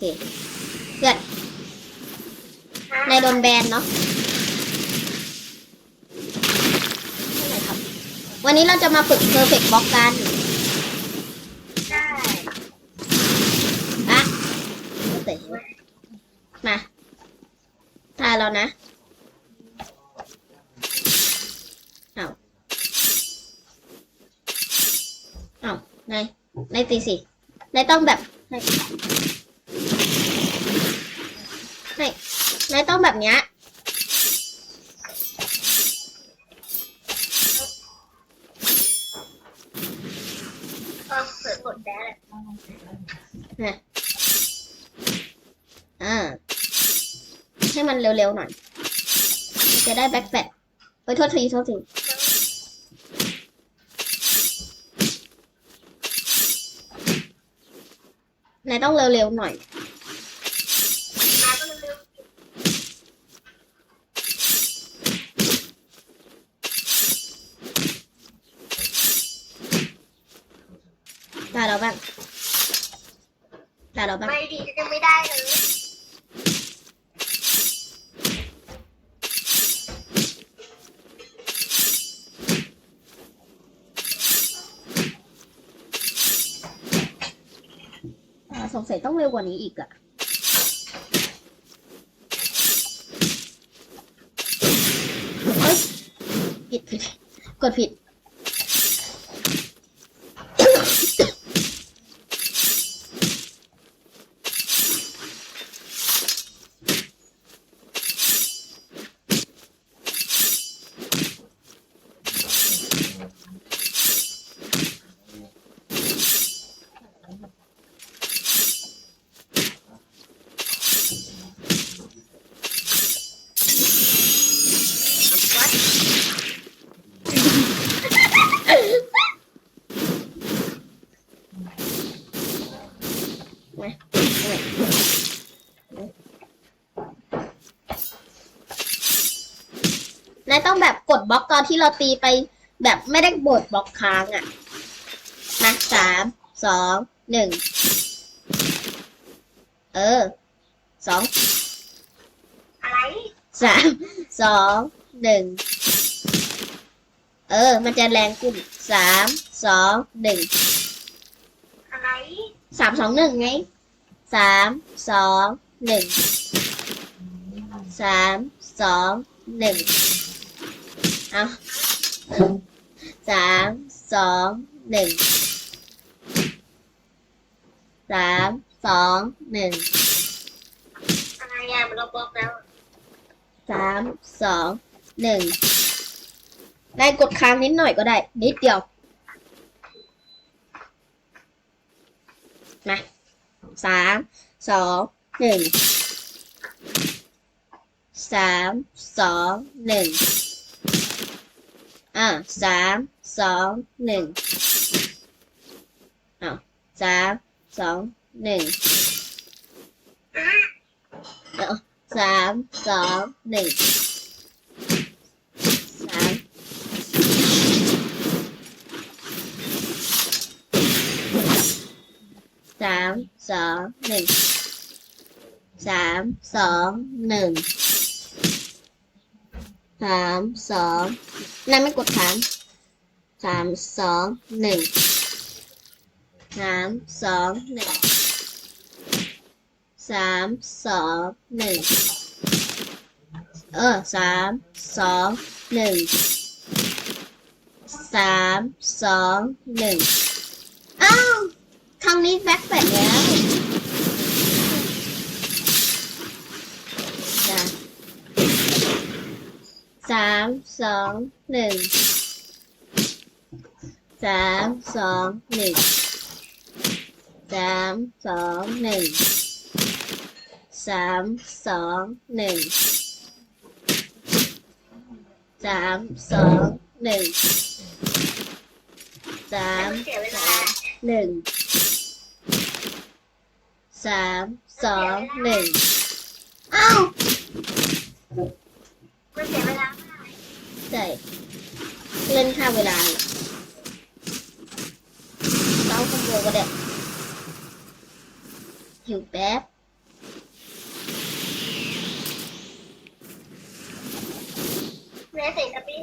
เคเพื่อนนายโดนแบนเนาะไม่เป็นไรครับวันนี้เราจะมาฝึก perfect block กันได้อะเตะมาทายเรานะเอาเอานายนายตีสินายต้องแบบ นายนายนายต้องแบบเนี้ยก็เปิดกดได้แหละอ่า ให้มันเร็วๆหน่อย จะได้แบ็คแฟตเฮ้ยโทษทีโทษทีนายต้องเร็วๆหน่อย มาก็เร็ว ตาเราบ้าง ตาเรา ๆ บ้าง ไม่ ดีก็ยังไม่ได้เลยอ่าสงสัยต้องเร็วกว่านี้อีกอะเฮ้ยผิดผิดกดผิด นาย ต้องแบบกดบล็อกตอนที่เราตีไป แบบไม่ได้บดบล็อกค้างอะมาสามสองหนึ่งเออสองอะไรสามสองหนึ่งเออ มันจะแรงขึ้นสามสองหนึ่งอะไรสามสองหนึ่งไงสามสองหนึ่งสามสองหนึ่ง เอาสามสองหนึ่งสามสองหนึ่งอะไรอะมันเราบอกแล้วสามสองหนึ่งได้กดค้างนิดหน่อยก็ได้ นิดเดียวมาสามสองหนึ่งสามสองหนึ่ง อ่าสามสองหนึ่งอ้าวสามสองหนึ่งเอาสามสองหนึ่งสามสามสองหนึ่งสามสองหนึ่ง สามสองนั่นไม่กดค้างสามสองหนึ่งสามสองหนึ่งสามสองหนึ่งเออสามสองหนึ่งสามสองหนึ่งอ้าวครั้งนี้แบ็คแปดแล้วจ้ะ สามสองหนึ่งสามสองหนึ่งสามสองหนึ่งสามสองหนึ่งสามสองหนึ่งสามสองหนึ่งสามสองหนึ่งอ้ามันเสียเวลา ใช่เล่นค่าเวลาเต้าคอมโบก็ได้หิวแป๊บแม่เสร็จแปี้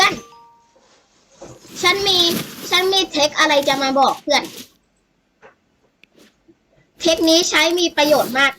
พื่อน ฉันมี ฉันมีเทคอะไรจะมาบอกเพื่อน เทคนี้ใช้มีประโยชน์มาก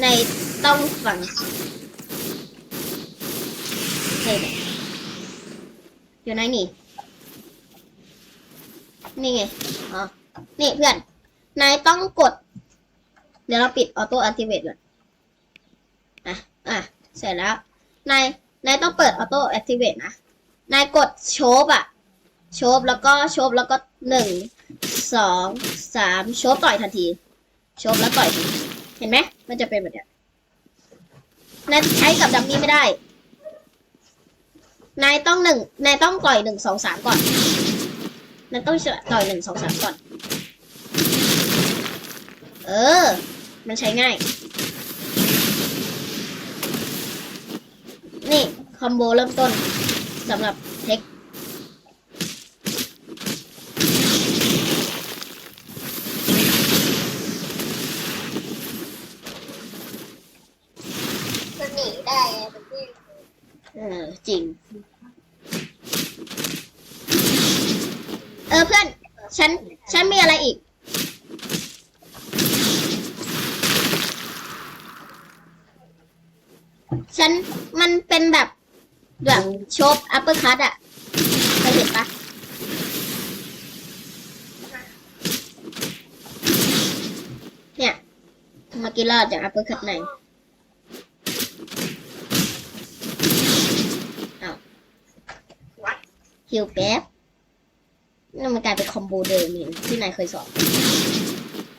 ในต้องฟังเฮ้ยอยู่ไหนนี่ นี่ไง อ๋อ นี่เพื่อน นายต้องกด เดี๋ยวเราปิดออโต้อั t ติเวตก่อน อะ อะ เสร็จแล้ว นาย นายต้องเปิดออโต้แอคทีเวตนะ นายกดโชบอะโชบแล้วก็โชบแล้วก็หนึ่งสองสามโชบต่อยทันที โชบแล้วต่อยเห็นไหมมันจะเป็นแบบนี้นายใช้กับดัมมี่ไม่ได้ นายต้องหนึ่งนายต้องต่อยหนึ่งสองสามก่อน นายต้องต่อยหนึ่งสองสามก่อน เออ มันใช้ง่าย นี่คอมโบเริ่มต้นสำหรับเทคมันหนีได้ไงมันวิ่งเออจริง เออเพื่อน ฉัน ฉันมีอะไรอีก ฉัน มันเป็นแบบ แบบโชบอัปเปอร์คัตอะเคยเห็นปะเนี่ยเมื่อกี้รอดจากอัปเปอร์คัตไหนวัดฮิวแป๊บนั่นมันกลายเป็นคอมโบเดิมนี่ที่นายเคยสอน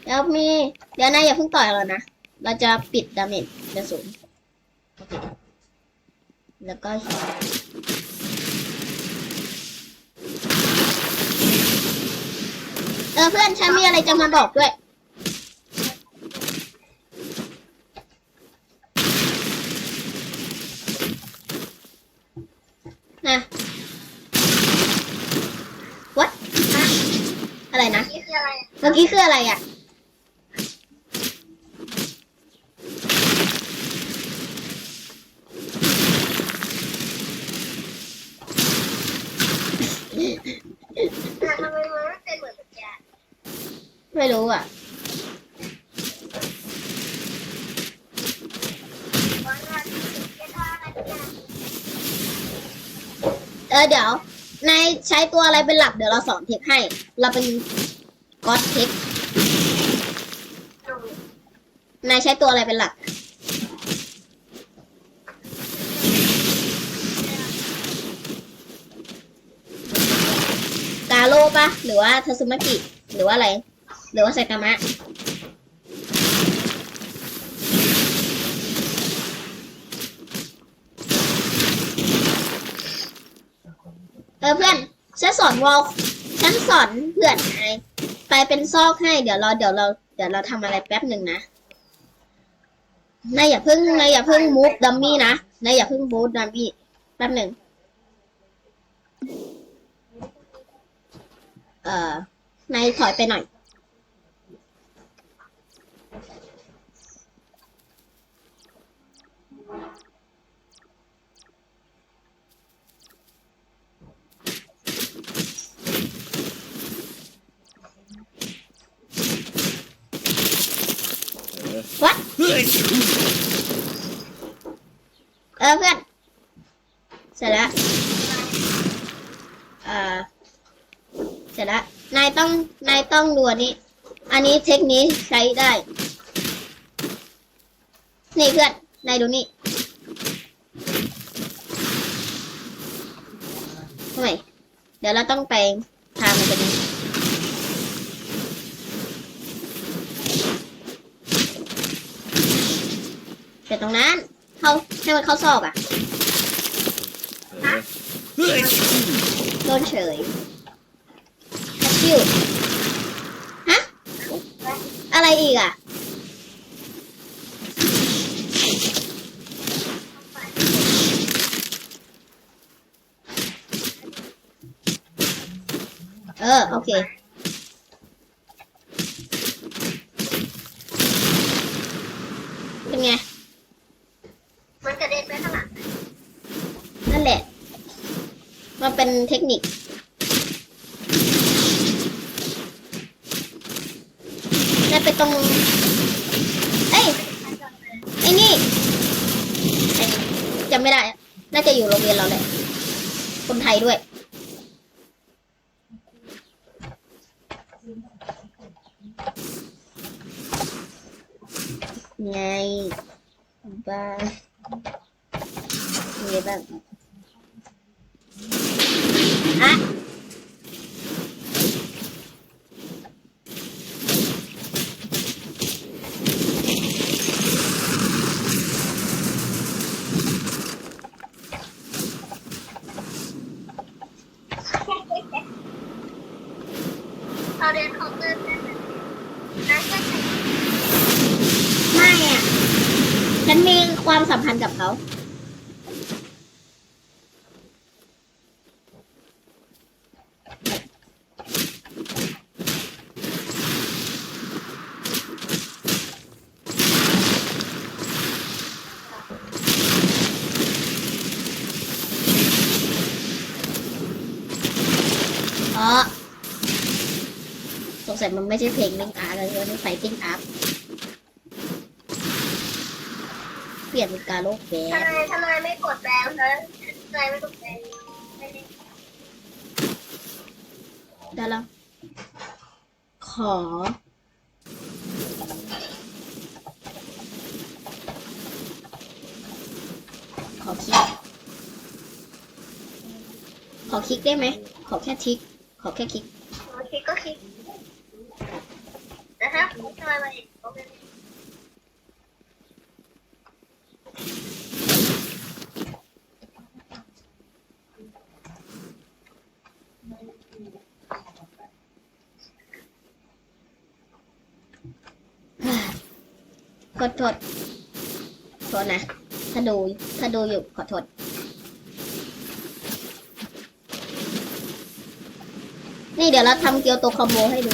แล้วมี เดี๋ยวนายอย่าเพิ่งต่อยเรานะ เราจะปิดดาเมจเป็นศูนย์โอเคแล้วก็ฮิวเออเพื่อนฉันมีอะไรจะมาบอกด้วย นะ what อะอะไรนะ นี่คืออะไรเมื่อกี้คืออะไรอะอะทำไมมันไม่เป็นเหมือนเมื่อกี้ ไม่รู้อะเออเดี๋ยวนายใช้ตัวอะไรเป็นหลักเดี๋ยวเราสอนเทคให้ เราเป็นก็อดเทคนายใช้ตัวอะไรเป็นหลัก กาโร่ปะหรือว่าทัซุมากิ หรือว่าอะไร หรือว่าไซตามะเออเพื่อนฉันสอนวอลฉันสอนเพื่อนไอไปเป็นซอกให้เดี๋ยวเราเดี๋ยวเราเดี๋ยวเราทำอะไรแป๊บหนึ่งนะนายอย่าเพิ่งนายอย่าเพิ่งมูฟดัมมี่นะนายอย่าเพิ่งบูทดัมมี่แป๊บหนึ่งเอ่อนายถอยไปหน่อย What เออเพื่อน เสร็จแล้วเอ่อเสร็จแล้วนายต้อง นายต้องดูอันนี้ อันนี้เทคนิคใช้ได้ นี่เพื่อน นายดูนี่ทำไมเดี๋ยวเราต้องไปทางมันจะนี้เดี๋ ตรงนั้น เขาให้มันเข้าซอกอะโดนเฉยคาชิวฮะ อะไรอีกอะ เออ โอเค เป็นเทคนิค ได้ไปตรง เอ้ย ไอ้นี่จำไม่ได้ น่าจะอยู่โรงเรียนเราแหละ คนไทยด้วย ไงบ้าไงบ้าง อะเราเรียนคอมเตอร์ได้ไหมได้ใช่ไหมไม่อะฉันมีความสัมพันธ์กับเขา เพราะสงสัยมันไม่ใช่เพลงลิงอาร์เลยมันไฟติ้งอาร์เปลี่ยนเป็นการโลกแบทำบไมทำไมไม่กดแบงค์นะทำไมไม่กดแบงค์ไม่ได้ได้แล้ว ขอ ขอคลิก ขอคลิกได้ไหม ขอแค่ทิก ขอแค่คลิกคลิกก็คลิกแต่ถ้าคุณทำไมมาอีกก็ไม่ได้ขอโทษโทษนะ ถ้าดู ถ้าดูอยู่ขอโทษ นี่เดี๋ยวเราทำเกียวโตคอมโบให้ดู